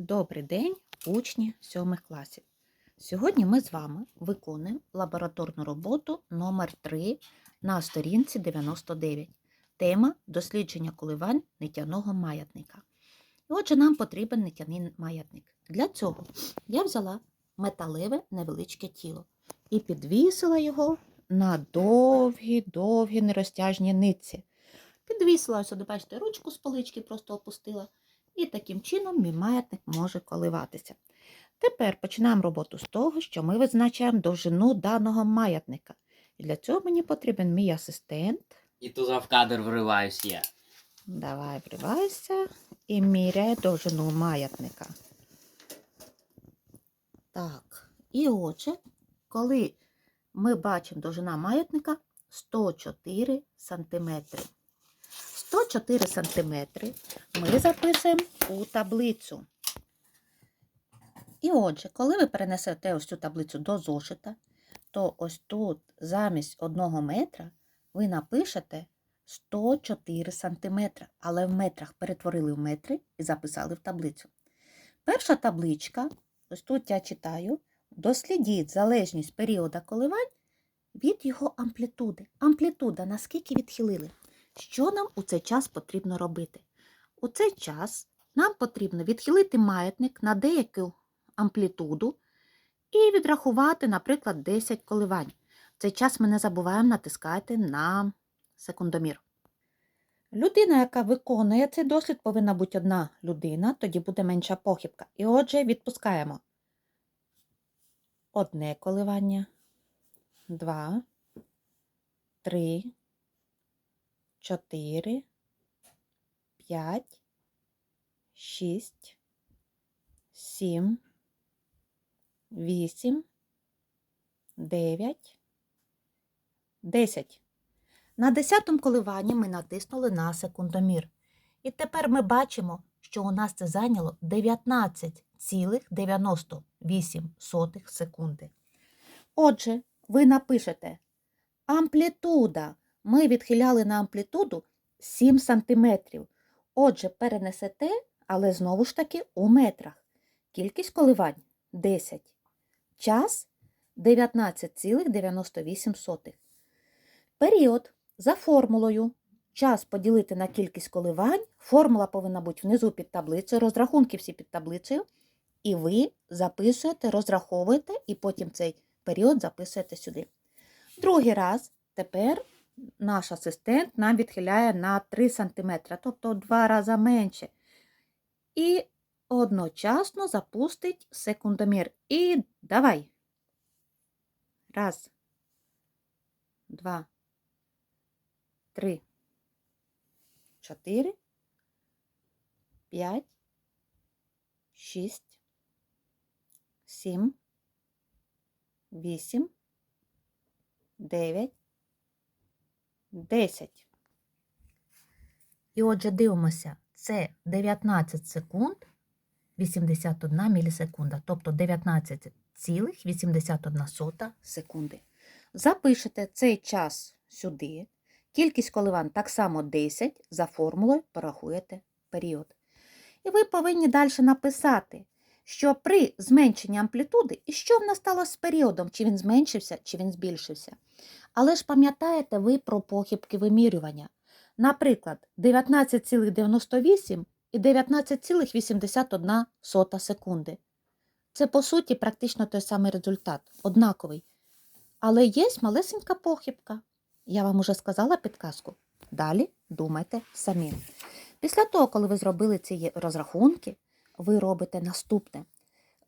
Добрий день, учні 7 класів. Сьогодні ми з вами виконуємо лабораторну роботу номер 3 на сторінці 99. Тема дослідження коливань нитяного маятника. Отже, нам потрібен нитяний маятник. Для цього я взяла металеве невеличке тіло і підвісила його на довгі-довгі нерозтяжні нитці. Підвісила, ось, бачите, ручку з полички просто опустила. І таким чином мій маятник може коливатися. Тепер починаємо роботу з того, що ми визначаємо довжину даного маятника. І для цього мені потрібен мій асистент. І тут в кадр вриваюсь я. Давай вривайся і міряє довжину маятника. Так, і отже, коли ми бачимо довжина маятника 104 см. 104 см ми записуємо у таблицю. І отже, коли ви перенесете ось цю таблицю до зошита, то ось тут замість 1 метра ви напишете 104 см, але в метрах перетворили в метри і записали в таблицю. Перша табличка, ось тут я читаю, дослідіть залежність періода коливань від його амплітуди. Амплітуда наскільки відхилили. Що нам у цей час потрібно робити? У цей час нам потрібно відхилити маятник на деяку амплітуду і відрахувати, наприклад, 10 коливань. В цей час ми не забуваємо натискати на секундомір. Людина, яка виконує цей дослід, повинна бути одна людина, тоді буде менша похибка. І отже, відпускаємо одне коливання, два, три, чотири, п'ять, шість, сім, вісім, дев'ять, десять. На десятому коливанні ми натиснули на секундомір. І тепер ми бачимо, що у нас це зайняло 19,98 секунди. Отже, ви напишете амплітуда. Ми відхиляли на амплітуду 7 см. Отже, перенесете, але знову ж таки у метрах. Кількість коливань 10. Час 19,98. Період за формулою. Час поділити на кількість коливань. Формула повинна бути внизу під таблицею, розрахунки всі під таблицею. І ви записуєте, розраховуєте, і потім цей період записуєте сюди. Другий раз тепер наш асистент нам відхиляє на 3 см, тобто два рази менше. І одночасно запустить секундомір. І давай. Раз, два, три, чотири, п'ять, шість, сім, вісім, дев'ять, десять. І отже, дивимося, це 19 секунд 81 мілісекунда, тобто 19,81 секунди. Запишете цей час сюди. Кількість коливань так само 10, за формулою порахуєте період. І ви повинні далі написати, що при зменшенні амплітуди, і що в нас сталося з періодом, чи він зменшився, чи він збільшився. Але ж пам'ятаєте ви про похибки вимірювання. Наприклад, 19,98 і 19,81 секунди. Це, по суті, практично той самий результат, однаковий. Але є малесенька похибка. Я вам уже сказала підказку. Далі думайте самі. Після того, коли ви зробили ці розрахунки, ви робите наступне.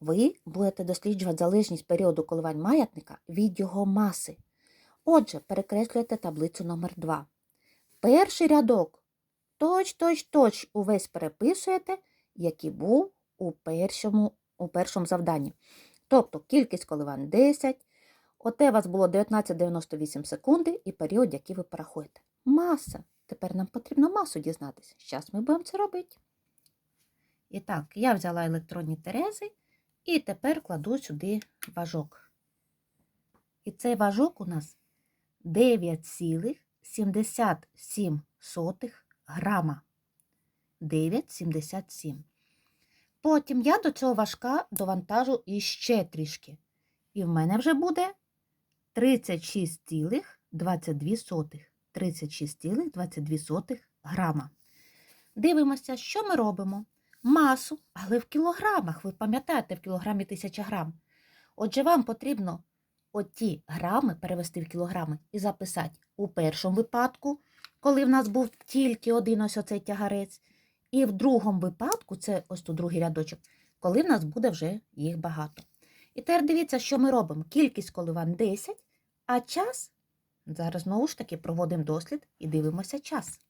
Ви будете досліджувати залежність періоду коливань маятника від його маси. Отже, перекреслюєте таблицю номер 2 Перший рядок точ-точ-точ увесь переписуєте, який був у першому, у першому завданні. Тобто кількість коливань 10, оте у вас було 19,98 секунди і період, який ви порахуєте. Маса. Тепер нам потрібно масу дізнатися. Зараз ми будемо це робити. І так, я взяла електронні терези і тепер кладу сюди важок. І цей важок у нас 9,77 грама. 9,77. Потім я до цього важка довантажу іще трішки. І в мене вже буде 36,22. 36,22 грама. Дивимося, що ми робимо. Масу, але в кілограмах. Ви пам'ятаєте, в кілограмі 1000 грам. Отже, вам потрібно оті грами перевести в кілограми і записати у першому випадку, коли в нас був тільки один ось оцей тягарець, і в другому випадку, це ось тут другий рядочок, коли в нас буде вже їх багато. І тепер дивіться, що ми робимо. Кількість коливань 10, а час. Зараз знову ж таки проводимо дослід і дивимося час.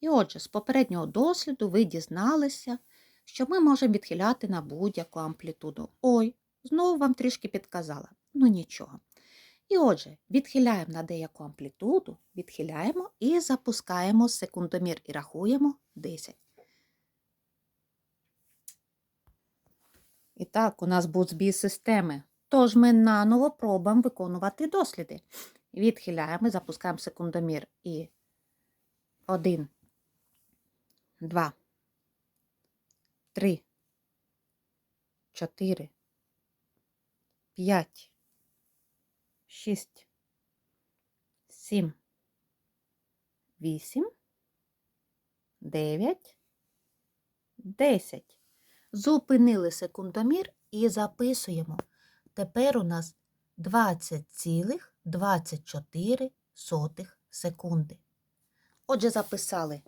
І отже, з попереднього досліду ви дізналися, що ми можемо відхиляти на будь-яку амплітуду. Ой, знову вам трішки підказала. Ну нічого. І отже, відхиляємо на деяку амплітуду, відхиляємо і запускаємо секундомір і рахуємо 10. І так, у нас був збій системи. Тож ми наново пробуємо виконувати досліди. Відхиляємо, запускаємо секундомір і 1, 2, 3, 4, 5, 6, 7, 8, 9, 10. Зупинили секундомір і записуємо. Тепер у нас 20,24 секунди. Отже, записали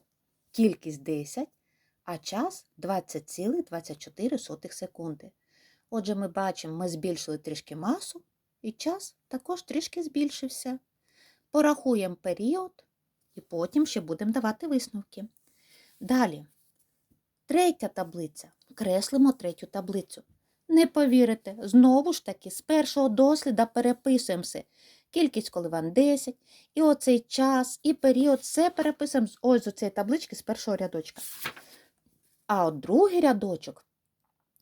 кількість 10, а час 20,24 секунди. Отже, ми бачимо, ми збільшили трішки масу, і час також трішки збільшився. Порахуємо період, і потім ще будемо давати висновки. Далі, третя таблиця. Креслимо третю таблицю. Не повірите, знову ж таки, з першого досліда переписуємо все. Кількість коливань 10, і оцей час, і період, все переписуємо ось з цієї таблички з першого рядочка. А от другий рядочок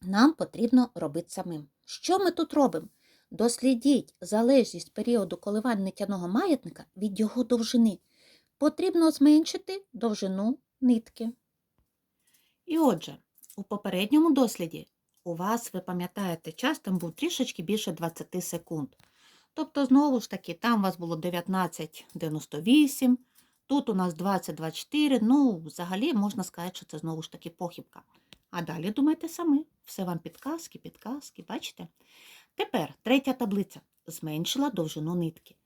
нам потрібно робити самим. Що ми тут робимо? Дослідіть залежність періоду коливань нитяного маятника від його довжини. Потрібно зменшити довжину нитки. І отже, у попередньому досліді у вас, ви пам'ятаєте, час там був трішечки більше 20 секунд. Тобто, знову ж таки, там у вас було 19,98, тут у нас 20,24, ну, взагалі можна сказати, що це знову ж таки похибка. А далі думайте самі, все вам підказки, підказки, бачите? Тепер третя таблиця. Зменшила довжину нитки.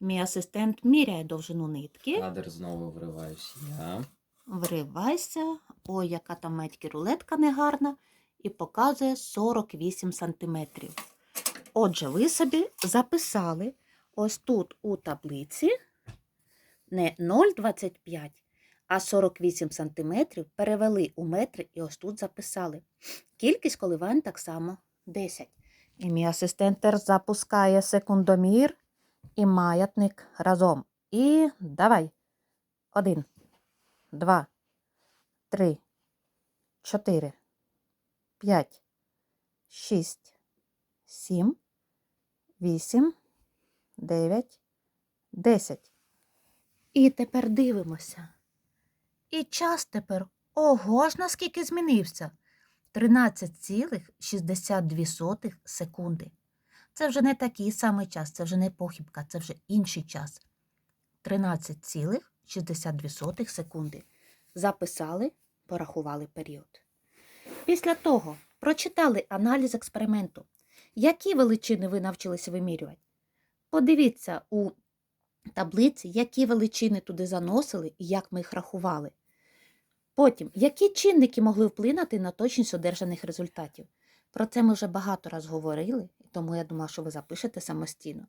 Мій асистент міряє довжину нитки. Кадр знову вриваюсь я. Вривайся. Ой, яка там метьки рулетка негарна. І показує 48 сантиметрів. Отже, ви собі записали ось тут у таблиці не 0,25, а 48 сантиметрів перевели у метри і ось тут записали. Кількість коливань так само 10. І мій асистент теж запускає секундомір і маятник разом. І давай. Один два, три, чотири, п'ять, шість, сім, вісім, дев'ять, десять. І тепер дивимося. І час тепер ого ж наскільки змінився. 13,62 секунди. Це вже не такий самий час, це вже не похибка, це вже інший час. 13,62 секунди. Записали, порахували період. Після того прочитали аналіз експерименту. Які величини ви навчилися вимірювати? Подивіться у таблиці, які величини туди заносили і як ми їх рахували. Потім, які чинники могли вплинути на точність одержаних результатів. Про це ми вже багато раз говорили, тому я думала, що ви запишете самостійно.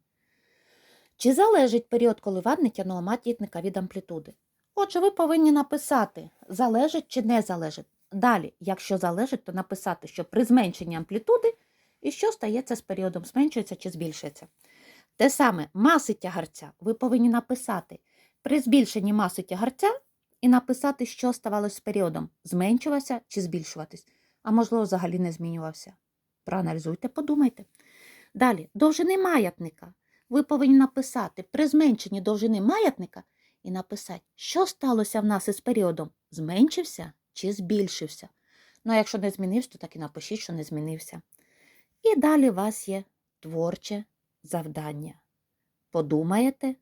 Чи залежить період коливань нитяного маятника від амплітуди? Отже, ви повинні написати, залежить чи не залежить. Далі, якщо залежить, то написати, що при зменшенні амплітуди і що стається з періодом, зменшується чи збільшується. Те саме маси тягарця ви повинні написати при збільшенні маси тягарця і написати, що ставалося з періодом, зменшувався чи збільшуватись, а можливо, взагалі не змінювався. Проаналізуйте, подумайте. Далі, довжини маятника ви повинні написати при зменшенні довжини маятника і написати, що сталося в нас із періодом, зменшився чи збільшився. Ну, а якщо не змінився, то так і напишіть, що не змінився. І далі у вас є творче завдання. Подумаєте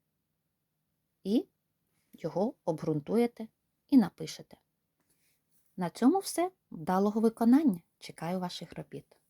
і його обґрунтуєте і напишете. На цьому все. Вдалого виконання. Чекаю ваших робіт.